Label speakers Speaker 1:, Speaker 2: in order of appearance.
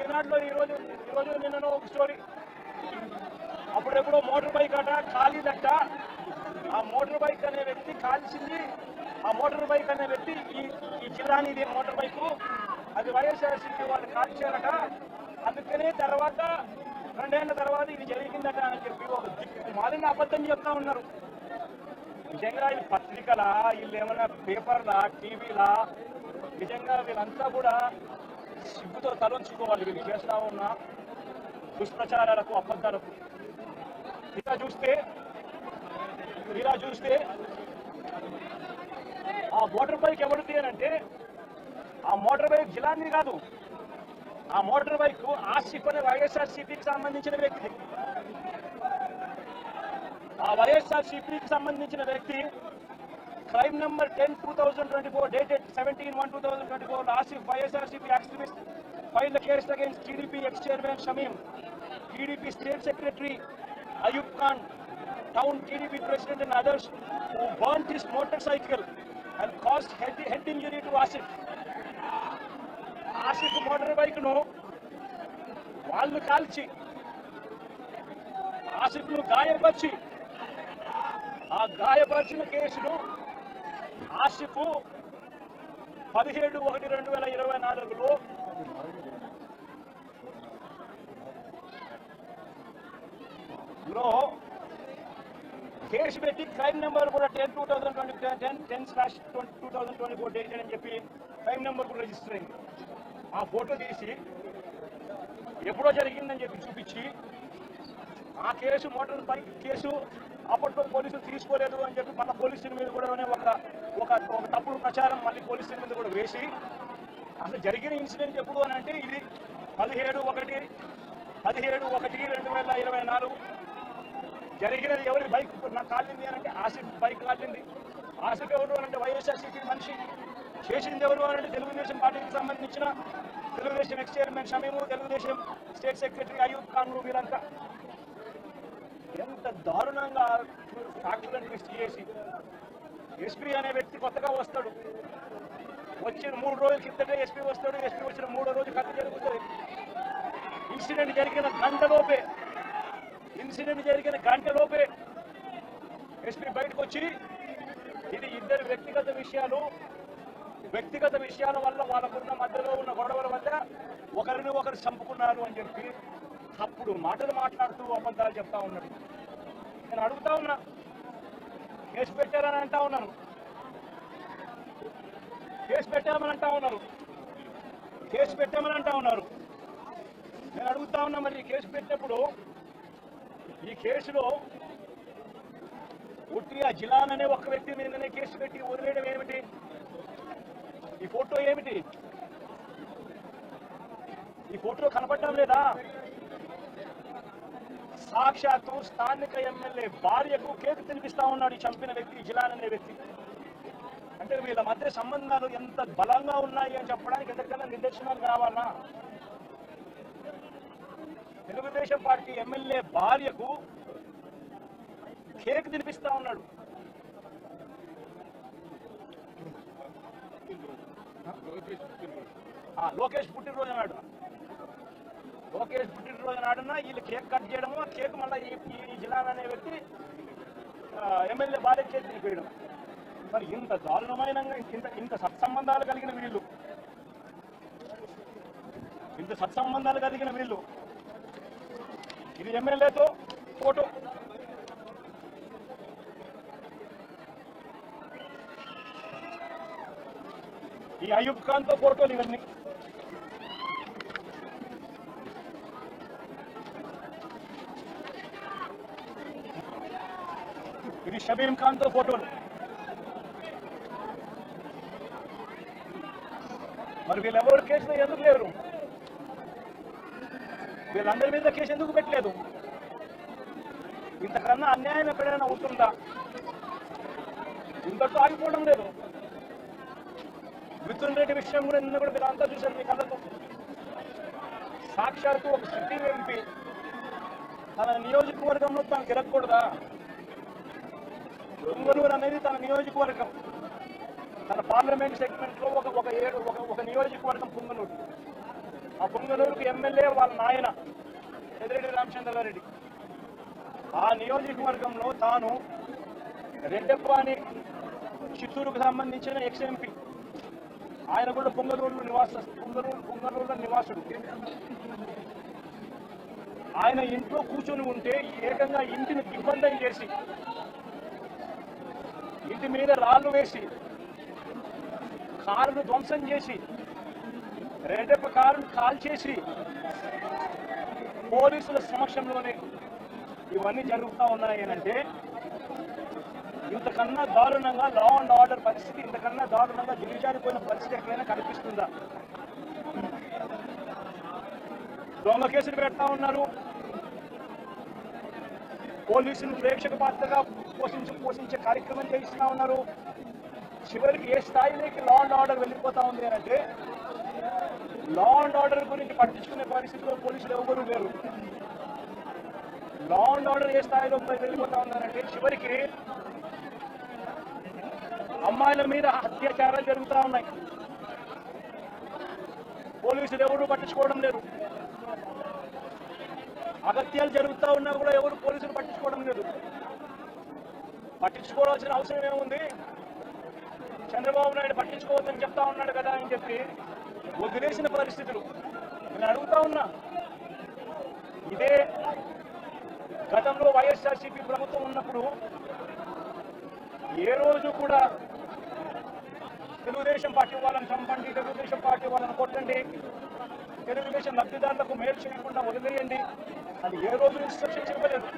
Speaker 1: ఈనాడులో ఈరోజు ఈరోజు నిన్న ఒక స్టోరీ అప్పుడెప్పుడో మోటార్ బైక్ అట కాలిదట. ఆ మోటార్ బైక్ అనే వ్యక్తి కాల్చింది. ఆ మోటార్ బైక్ అనే వ్యక్తి ఈ ఈ జిల్లాని ఇది మోటార్ బైక్ అది వైఎస్ఆర్సీపీ వాళ్ళు కాల్చారట. అందుకనే తర్వాత రెండేళ్ళ తర్వాత ఇది జరిగిందట అని చెప్పి ఒక దిక్కు అబద్ధం చెప్తా ఉన్నారు. నిజంగా ఈ పత్రికలా వీళ్ళు ఏమైనా పేపర్లా టీవీలా? నిజంగా వీళ్ళంతా కూడా సిగ్గుతో తలంచుకోవాలి. వీళ్ళు చేస్తా ఉన్న దుష్ప్రచారాలకు అబద్ధాలకు. ఇలా చూస్తే ఇలా చూస్తే ఆ మోటార్ బైక్ ఎవరిది అని అంటే ఆ మోటార్ బైక్ జిలాంది కాదు. ఆ మోటార్ బైక్ ఆసిఫ్ అనే వైఎస్ఆర్ సిపికి సంబంధించిన వ్యక్తి. ఆ వైఎస్ఆర్ సిపికి సంబంధించిన వ్యక్తి crime number ten two thousand twenty four dated seventeen one two thousand twenty four Asif YSR CP activist file the case against TDP ex chairman Shamim TDP state secretary Ayub Khan town TDP president and others who burnt his motorcycle and caused head, head injury to Asif Asif motor బైక్ను వాళ్ళు కాల్చి ఆసిఫ్ను గాయపరిచి ఆ గాయపరిచిన కేసును ఆసిఫ్ పదిహేడు ఒకటి రెండు వేల ఇరవై నాలుగులో లో కేసు పెట్టి క్రైమ్ నెంబర్ కూడా ten two thousand twenty ten ten slash two thousand twenty four dated అని చెప్పి క్రైమ్ నెంబర్ కూడా రిజిస్టర్ అయింది. ఆ ఫోటో తీసి ఎప్పుడో జరిగిందని చెప్పి చూపించి ఆ కేసు మోటార్ బైక్ కేసు అప్పట్లో పోలీసులు తీసుకోలేదు అని చెప్పి మళ్ళీ పోలీసుల మీద కూడా ఒక ఒక ఒక తప్పుడు ప్రచారం మళ్ళీ పోలీసుల మీద కూడా వేసి అసలు జరిగిన ఇన్సిడెంట్ ఎప్పుడు అని అంటే ఇది పదిహేడు ఒకటి పదిహేడు ఒకటి రెండు వేల ఇరవై నాలుగు. జరిగినది ఎవరి బైక్? నాకు కాలింది అని అంటే ఆసిఫ్ బైక్ కాలింది ఆసిఫ్ ఎవరు అని అంటే వైఎస్ఆర్సీపీ మనిషి. చేసింది ఎవరు అని అంటే తెలుగుదేశం పార్టీకి సంబంధించిన Telugudesam ex chairman Shamim Telugudesam state secretary Ayub Khan వీరంతా దారుణంగా సాక్షులను ట్విస్ట్ చేసి ఎస్పీ అనే వ్యక్తి కొత్తగా వస్తాడు. వచ్చిన మూడు రోజుల కిందటే ఎస్పీ వస్తాడు ఎస్పీ వచ్చిన మూడో రోజు కథ జరుగుతుంది. ఇన్సిడెంట్ జరిగిన గంటలోపే ఇన్సిడెంట్ జరిగిన గంటలోపే ఎస్పీ బయటకు వచ్చి ఇది ఇద్దరు వ్యక్తిగత విషయాలు. వ్యక్తిగత విషయాల వల్ల వాళ్ళకున్న మధ్యలో ఉన్న గొడవల వల్ల ఒకరిని ఒకరు చంపుకున్నారు అని చెప్పి అప్పుడు మాటలు మాట్లాడుతూ అబద్ధాలు చెప్తా ఉన్నాడు. నేను అడుగుతా ఉన్నా. కేసు పెట్టారని అంటా ఉన్నాను. కేసు పెట్టామని అంటా ఉన్నారు. కేసు పెట్టామని అంటా ఉన్నారు. నేను అడుగుతా ఉన్నా మరి కేసు పెట్టినప్పుడు ఈ కేసులో ఉట్టి ఆ జిలాన్ అనే ఒక్క వ్యక్తి మీదనే కేసు పెట్టి వదిలేయడం ఏమిటి? ఈ ఫోటో ఏమిటి? ఈ ఫోటో కనపడటం లేదా? సాక్షాత్తు స్థానిక ఎమ్మెల్యే భార్యకు కేక్ తినిపిస్తా ఉన్నాడు ఈ చంపిన వ్యక్తి జిలాన్ అనే వ్యక్తి. అంటే వీళ్ళ మధ్య సంబంధాలు ఎంత బలంగా ఉన్నాయి అని చెప్పడానికి ఎంతకన్నా నిదర్శనాలు కావాలా? తెలుగుదేశం పార్టీ ఎమ్మెల్యే భార్యకు కేక్ తినిపిస్తా ఉన్నాడు. లోకేష్ పుట్టినరోజు అన్నాడు లోకేష్ పుట్టినరోజు నాడున వీళ్ళు కేక్ కట్ చేయడము కేక్ మళ్ళీ ఈ ఈ జిల్లా అనే వ్యక్తి ఎమ్మెల్యే బాధ్యత చేతి మరి ఇంత దారుణమైన ఇంత ఇంత సత్సంబంధాలు కలిగిన వీళ్ళు. ఇంత సత్సంబంధాలు కలిగిన వీళ్ళు. ఇది ఎమ్మెల్యేతో ఫోటో. ఈ అయూబ్ ఖాన్తో ఫోటోలు ఇవన్నీ. ఇవి షబీం ఖాన్తో ఫోటోలు మరి వీళ్ళెవరు కేసులు ఎందుకు లేరు? వీళ్ళందరి మీద కేసు ఎందుకు పెట్టలేదు? ఇంతకన్నా అన్యాయం ఎక్కడైనా ఉంటుందా? ఇంతకు ఆగిపోవడం లేదు. మిథున్ రెడ్డి విషయం కూడా నిన్న కూడా మీరు అంతా చూశారు మీ కళ్ళతో. సాక్షాత్తు ఒక సిటీ ఎంపీ తన నియోజకవర్గంలో తాను గెలకూడదా? పొంగనూరు అనేది తన నియోజకవర్గం. తన పార్లమెంట్ సెగ్మెంట్లో ఒక ఒక ఏడు ఒక ఒక నియోజకవర్గం పొంగనూరు. ఆ పొంగనూరుకు ఎమ్మెల్యే వాళ్ళ నాయన పెద్దిరెడ్డి రామచంద్రారెడ్డి. ఆ నియోజకవర్గంలో తాను రెడ్డప్ప అని చిత్తూరుకు సంబంధించిన ఎక్స్ ఎంపీ ఆయన కూడా పొంగనూరు నివాస పొంగనూరు పొంగనూరులో నివాసుడు. ఆయన ఇంట్లో కూర్చొని ఉంటే ఏకంగా ఇంటిని దిగ్బంధం చేసి ఇంటి మీద రాళ్ళు వేసి కారును ధ్వంసం చేసి రెడ్డప్ప కారును కాల్చేసి పోలీసుల సమక్షంలోనే ఇవన్నీ జరుగుతూ ఉన్నాయి అంటే ఇంతకన్నా దారుణంగా లా అండ్ ఆర్డర్ పరిస్థితి ఇంతకన్నా దారుణంగా దిగజారిపోయిన పరిస్థితి ఎక్కడైనా కనిపిస్తుందా? దొంగ కేసులు పెడతా ఉన్నారు. పోలీసులు ప్రేక్షక పాత్రగా పోషించి పోషించే కార్యక్రమం చేయిస్తా ఉన్నారు. చివరికి ఏ స్థాయిలోకి లా అండ్ ఆర్డర్ వెళ్ళిపోతా ఉంది అంటే లా అండ్ ఆర్డర్ గురించి పట్టించుకునే పరిస్థితిలో పోలీసులు ఎవరు లేరు. లా అండ్ ఆర్డర్ ఏ స్థాయిలో వెళ్ళిపోతా ఉన్నారంటే చివరికి అమ్మాయిల మీద అత్యాచారాలు జరుగుతూ ఉన్నాయి. పోలీసులు ఎవరు పట్టించుకోవడం లేదు. అగత్యాలు జరుగుతూ ఉన్నా కూడా ఎవరు పోలీసులు పట్టించుకోవడం లేదు. పట్టించుకోవాల్సిన అవసరం ఏముంది? చంద్రబాబు నాయుడు పట్టించుకోవద్దని చెప్తా ఉన్నాడు కదా అని చెప్పి వదిలేసిన పరిస్థితులు. నేను అడుగుతా ఉన్నా. ఇదే గతంలో వైఎస్ఆర్సీపీ ప్రభుత్వం ఉన్నప్పుడు ఏ రోజు కూడా తెలుగుదేశం పార్టీ వాళ్ళని చంపండి తెలుగుదేశం పార్టీ వాళ్ళని కొట్టండి తెలుగుదేశం లబ్ధిదారులకు మేలు చేయకుండా వదిలేయండి. అది ఏ రోజు ఇన్స్ట్రక్షన్స్ ఇవ్వలేదు